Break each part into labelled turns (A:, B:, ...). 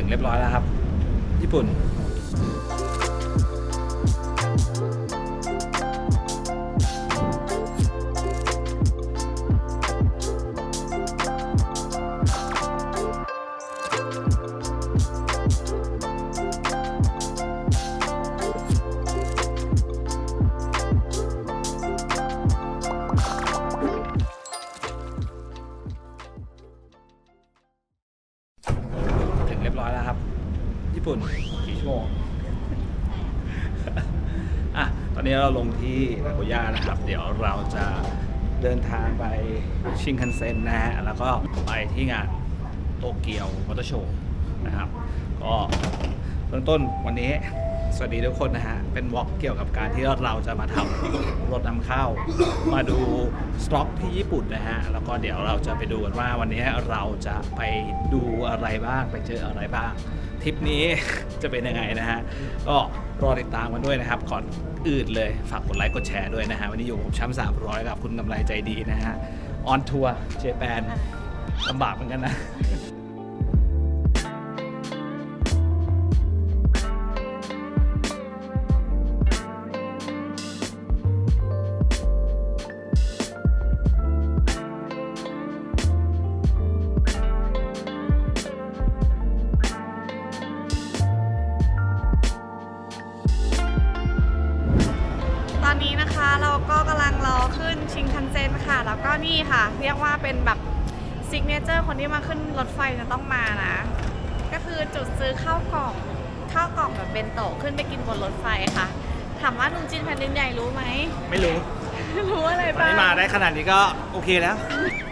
A: ถึงเรียบร้อยแล้วครับ ญี่ปุ่น นนี้เราลงที่นาโกย่านะครับ เดี๋ยวเราจะเดินทางไปชินคันเซ็นนะฮะ แล้วก็ไปที่งานโตเกียวมอเตอร์โชว์นะครับ ก็เริ่มต้นวันนี้สวัสดีทุกคนนะฮะ เป็นวอล์กเกี่ยวกับการที่เราจะมาทำรถนำเข้า มาดูสต็อกที่ญี่ปุ่นนะฮะ แล้วก็เดี๋ยวเราจะไปดูกันว่าวันนี้เราจะไปดูอะไรบ้าง ไปเจออะไรบ้างทริปนี้จะเป็นยังไงนะฮะ ก็ รอติดตามกันด้วยนะครับ ก่อนอื่นเลยฝากกดไลค์กดแชร์ด้วยนะฮะวันนี้อยู่กับผมช้ำสามร้อยกับคุณกำไรใจดีนะฮะออนทัวร์เจแปนลำบากเหมือนกันนะ
B: เราก็กำลังรอขึ้นชิงคันเซ็นค่ะ แล้วก็นี่ค่ะ เรียกว่าเป็นแบบซิกเนเจอร์คนที่มาขึ้นรถไฟจะต้องมานะ ก็คือจุดซื้อข้าวกล่องข้าวกล่องแบบเบนโตะขึ้นไปกินบนรถไฟค่ะ ถามว่าลุงจินแผ่นดินใหญ่รู้ไหม
A: ไม่รู้
B: รู้อะไร
A: ตอน
B: บ้าง
A: นี้มาได้ขนาดนี้ก็โอเคแล้ว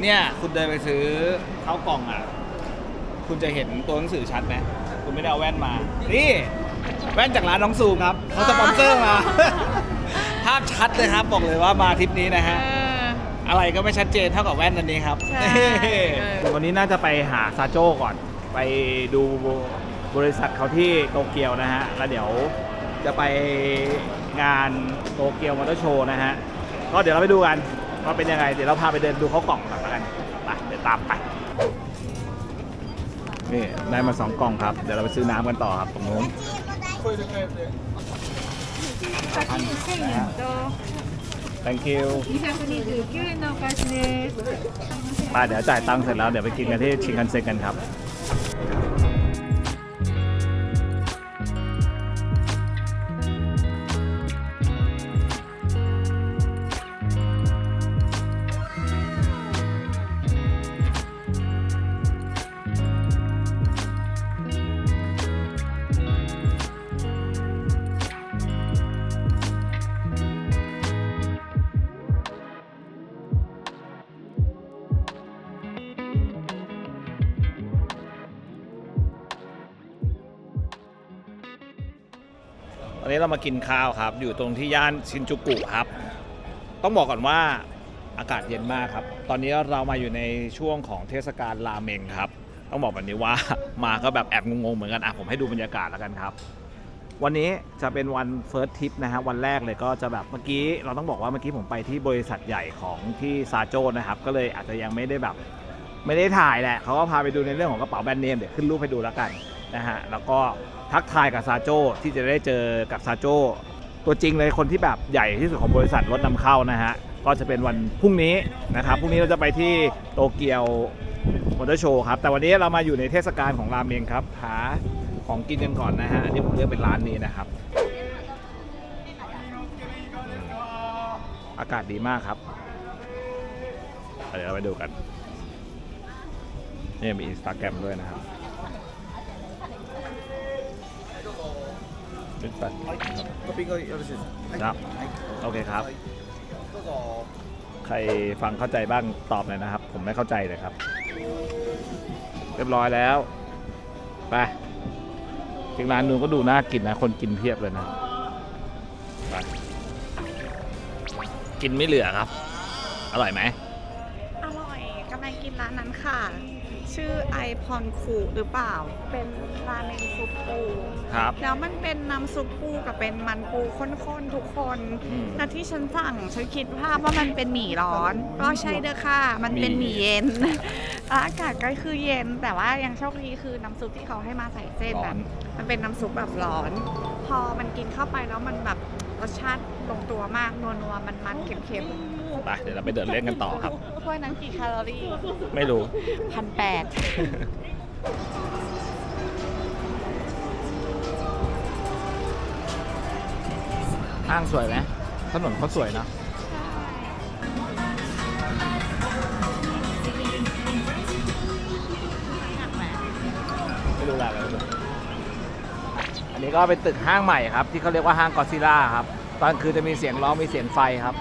A: เนี่ยคุณเดินไปซื้อข้าวกล่องอะ คุณจะเห็นตัวหนังสือชัดไหมคุณไม่ได้เอาแว่นมา นี่ แว่นจากร้านน้องซูมครับเขาสปอนเซอร์มาภาพชัดเลยครับ บอกเลยว่ามาทริปนี้นะ
B: เอ
A: ฮะ
B: อ
A: อะไรก็ไม่ชัดเจนเท่ากับแว่นอันนี้ครับ
B: ใช่เออ
A: วันนี้น่าจะไปหาซาโจ้ก่อน ไปดูบริษัทเขาที่โตเกียวนะฮะ แล้วเดี๋ยวจะไปงานโตเกียวมอเตอร์โชว์นะฮะ ก็เดี๋ยวเราไปดูกันว่าเป็นยังไง เดี๋ยวเราพาไปเดินดูเขากล่องก่อนแล้วกัน ไป เดี๋ยวตามไป นี่ได้มาสองกล่องครับ เดี๋ยวเราไปซื้อน้ำกันต่อครับตรงนู้น
B: 1000円と
A: thank you
B: 229円のお返しです
A: ไปเดี๋ยวจ่ายตังค์เสร็จแล้วเดี๋ยวไปกินกันที่ชิงคันเซ็นกันครับ ตอนนี้เรามากินข้าวครับ อยู่ตรงที่ย่านชินจูกุครับ ต้องบอกก่อนว่าอากาศเย็นมากครับ ตอนนี้เรามาอยู่ในช่วงของเทศกาลราเมงครับ ต้องบอกแบบนี้ว่ามาก็แบบแอบงงๆเหมือนกันอะผมให้ดูบรรยากาศแล้วกันครับ วันนี้จะเป็นวันเฟิร์สทิปนะฮะวันแรกเลยก็จะแบบเมื่อกี้เราต้องบอกว่าเมื่อกี้ผมไปที่บริษัทใหญ่ของที่ซาโจนะครับ ก็เลยอาจจะยังไม่ได้แบบไม่ได้ถ่ายแหละเขาก็พาไปดูในเรื่องของกระเป๋าแบรนด์เนมเดี๋ยวขึ้นรูปให้ดูแล้วกันนะฮะแล้วก็ ทักทายกับซาโจที่จะได้เจอกับซาโจตัวจริงเลยคนที่แบบใหญ่ที่สุดของบริษัทรถนำเข้านะฮะก็จะเป็นวันพรุ่งนี้นะครับพรุ่งนี้เราจะไปที่โตเกียวมอเตอร์โชว์ครับแต่วันนี้เรามาอยู่ในเทศกาลของรามเมงครับหาของกินกันก่อนนะฮะอันนี้ผมเลือกเป็นร้านนี้นะครับ อากาศดีมากครับเดี๋ยวเราไปดูกันนี่มีอินสตาแกรมด้วยนะครับ เป็นปัด
C: トッピングよろしいですか。
A: ครับ
C: はい。
A: โอเคครับ
C: どうぞ。
A: ใครฟังเข้าใจบ้างตอบหน่อยนะครับ ผมไม่เข้าใจเลยครับ เรียบร้อยแล้ว ไปจริงร้านนู้นก็ดูน่ากินนะ คนกินเพียบเลยนะ ไป กินไม่เหลือครับ อร่อยไหม
B: อร่อยกำลังกินร้านนั้นค่ะ ชชื่อไอพอนคูหรือเปล่า เป็นราเมงซุปปู
A: ครับ
B: แล้วมันเป็นน้ำซุปปูกับเป็นมันปูข้นๆทุกคน
A: อืม
B: แล้วที่ฉันสั่งฉันคิดภาพว่ามันเป็นหมี่ร้อนก็ใช่เด้อค่ะ มันเป็น
A: ห
B: ห
A: มี่
B: มี่เย็นแล้วอากาศก็คือเย็น แต่ว่ายังโชคดีคือน้ำซุปที่เขาให้มาใส่เส้น
A: ร้อ
B: อะ
A: น
B: มันเป็นน้ำซุปแบบร้อน พอมันกินเข้าไปแล้วมันแบบรสชาติลงตัวมากนัวๆมันๆเค็ม
A: ไปเดี๋ยวเราไปเดินเล่นกันต่อครับ
B: ๆถ้วยนั้นกี่แคลอรี่
A: ไม่รู้
B: พันแปด
A: ห้างสวยไหมถนนเขาสวยเนอะไม่รู้อะไรไม่รู้ อันนี้ก็เป็นตึกห้างใหม่ครับ ที่เขาเรียกว่าห้างกอซิล่าครับ ตอนคือจะมีเสียงร้องมีเสียงไฟครับ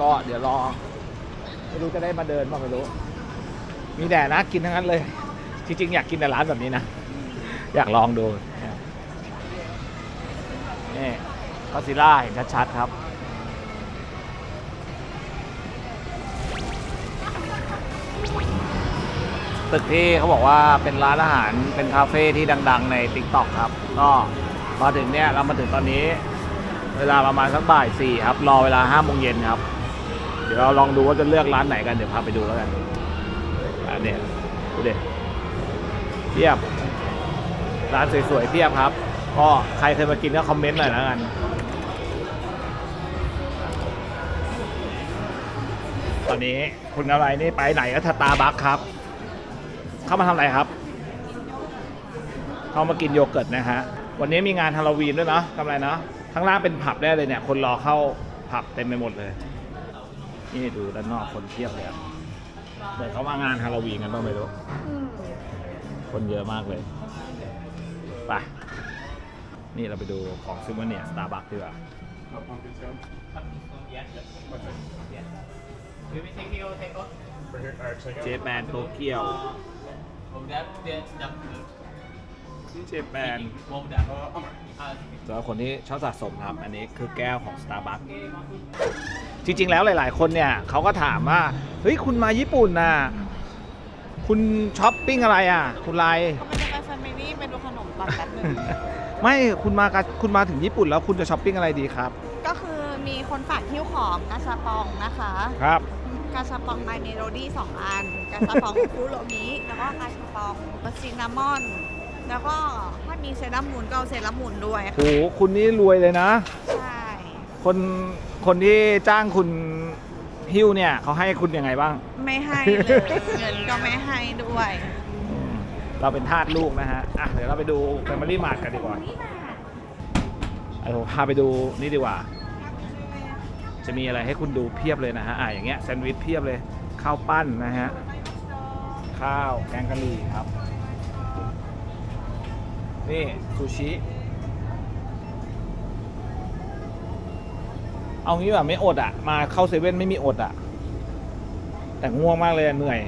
A: ก็เดี๋ยวรอไม่รู้จะได้มาเดินบ้างไม่รู้ มีแต่นะกินทั้งนั้นเลย จริงๆ อยากกินแต่ร้านแบบนี้นะ อยากลองดู นี่ก็ซิล่าเห็นชัดๆครับ ตึกที่เขาบอกว่าเป็นร้านอาหารเป็นคาเฟ่ที่ดัง ๆ ใน t ิ k t o k ครับ ก็มาถึงเนี่ยเรามาถึงตอนนี้ เวลาประมาณสักบ่ายสี่ครับ รอเวลาห้าโมงเย็นครับ เดี๋ยวเราลองดูว่าจะเลือกร้านไหนกันเดี๋ยวพาไปดูแล้วกันอันเนี้ยดูเด็เพียบ ร้านสวยๆเพียบครับ ก็ใครเคยมากินก็คอมเมนต์หน่อยแล้วกันตอนนี้คุณอะไรนี่ไปไหนก็สตาบัคครับ เข้ามาทำอะไรครับ เข้ามากินโยเกิร์ตนะฮะ วันนี้มีงานฮาโลวีนด้วยเนาะทำอะไรเนาะข้างล่างเป็นผับได้เลยเนี่ย คนรอเข้าผับเต็มไปหมดเลย นี่ดูด้านนอกคนเทียบเลยอะเหมือนเขามางานฮาโลวีนกันบ้างไหม่รู้คนเยอะมากเลย ไป นี่เราไปดูของซูเปอร์เนียสตาร์บัคดีกว่าเจแปนโตเกียว เจแปนสำหรับคนที่ชอบสะสมครับ อันนี้คือแก้วของ Starbucks จริง ๆ แล้วหลาย ๆ คนเนี่ยเขาก็ถามว่า เฮ้ย คุณมาญี่ปุ่นน่ะคุณช้อปปิ้งอะไรอะ คุณไล
B: ก็ไม่ได้ไปแฟมิลี่ไปดูขนมปังแป๊บนึง
A: ไม่คุณมากับคุณมาถึงญี่ปุ่นแล้วคุณจะช้อปปิ้งอะไรดีครับ
B: ก็คือมีคนฝากหิ้วของกาชาปองนะคะ
A: ครับ
B: กาชาปองไมเมโลดี้สองอัน กาชาปองคุโรมิแล้วก็กาชาปองซินนามอน แล้วก็ถ้ามีเซรั่มหมุนก็เอาเซรั่มหมุนด้วย
A: โหคุณนี่รวยเลยนะ
B: ใช่
A: คนคนที่จ้างคุณฮิ้วเนี่ยเขาให้คุณยังไงบ้าง
B: ไม่ให้เลย เงินก็ไม่ให้ด้วย
A: เราเป็นทาสลูกนะฮะ อะ เดี๋ยวเราไปดูแฟมิลี่มาร์ทกันดีกว่า เดี๋ยวผมพาไปดูนี่ดีกว่า จะมีอะไรให้คุณดูเพียบเลยนะฮะอะอย่างเงี้ยแซนด์วิชเพียบเลยข้าวปั้นนะฮะข้าวแกงกะหรี่ครับนี่ซูชิเอางี้แบบไม่อดอะ มาเข้าเซเว่นไม่มีอดอะ แต่ง่วงมากเลยเหนื่อย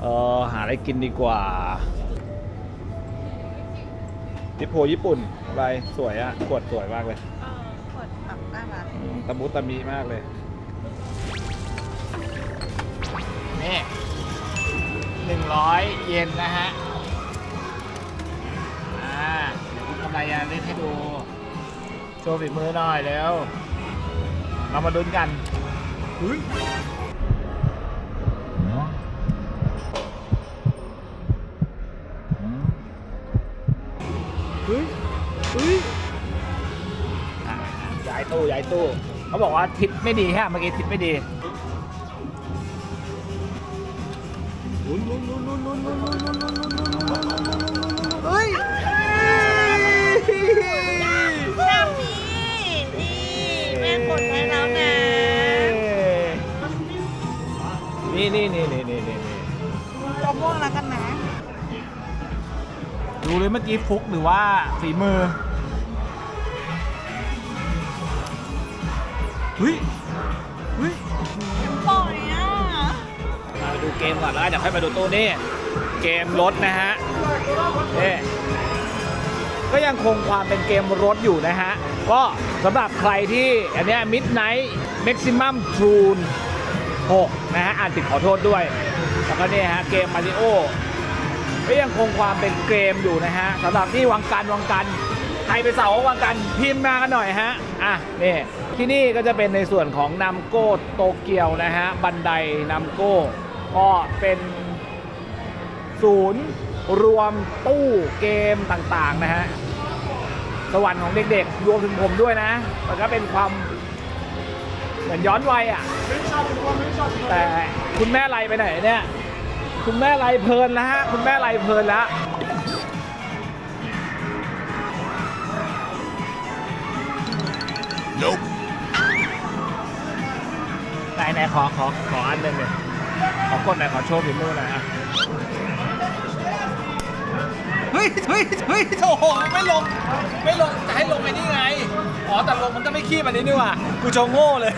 A: เออหาอะไรกินดีกว่าทิโพญี่ปุ่นอะไรสวยอะขวดสวยมากเลย
B: น่ารัก
A: อืมตะมุตะมีมากเลยนี่หนึ่งร้อยเยนนะฮะ อ่า เดี๋ยวคุณกำไรจะเล่นให้ดู โชว์ฝีมือหน่อยเร็วเรามาลุ้นกันเฮ้ย ย้ายตู้ย้ายตู้เขาบอกว่าทิศไม่ดีฮะเมื่อกี้ทิศไม่ดีลุ้นลุ้นลุ้นลุ้นลุ้นลุ้นลุ้นลุ้นลุ้นลุ้นลุ้นเฮ้ย
B: แม่มีนี่แม่กดให้แล้วนะ
A: นี่นี่นี่นี่นี่นี่
B: เราม่วงแล้วกันนะ
A: ดูเลยเมื่อกี้ฟุกหรือว่าฝีมือ เฮ้ยเฮ้ย
B: ปล่อยอะ
A: มาดูเกมก่อนแล้วเดี๋ยวค่อยมาดูตู้นี่ เกมรถนะฮะนี่ก็ยังคงความเป็นเกมรถอยู่นะฮะ ก็สำหรับใครที่อันนี้ Midnight Maximum Tune 6 นะฮะอ่านติดขอโทษด้วย แล้วก็นี่ฮะ เกมมาริโอก็ยังคงความเป็นเกมอยู่นะฮะสำหรับที่วังกันวังกันใครไปเสาวังกันพิมพ์มากันหน่อยฮะ อะนี่ ที่นี่ก็จะเป็นในส่วนของนำโก้โตเกียวนะฮะ บันไดนำโก้ก็เป็นศูนย์รวมตู้เกมต่างๆนะฮะ สวรรค์ของเด็กๆ รวมถึงผมด้วยนะ มันก็เป็นความเหมือนย้อนวัยอะ แต่คุณแม่ไรไปไหนเนี่ย คุณแม่ไรเพลินแล้วฮะ คุณแม่ไรเพลินแล้ว ไหนไหนขอขอขออันหนึ่งเลยขอกดหน่อยขอโชว์ฝีมือหน่อยอะเฮ้ยเฮ้ยเฮ้ยโอ้โหไม่ลง ไม่ลง จะให้ลงไปนี่ไง อ๋อ แต่ลงมันก็ไม่ขี้มันนี้นี่หว่า กูโชว์โง่เลย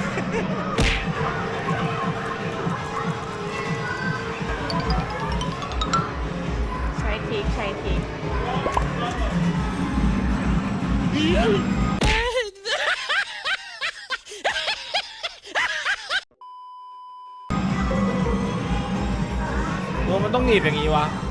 A: โอ้มัน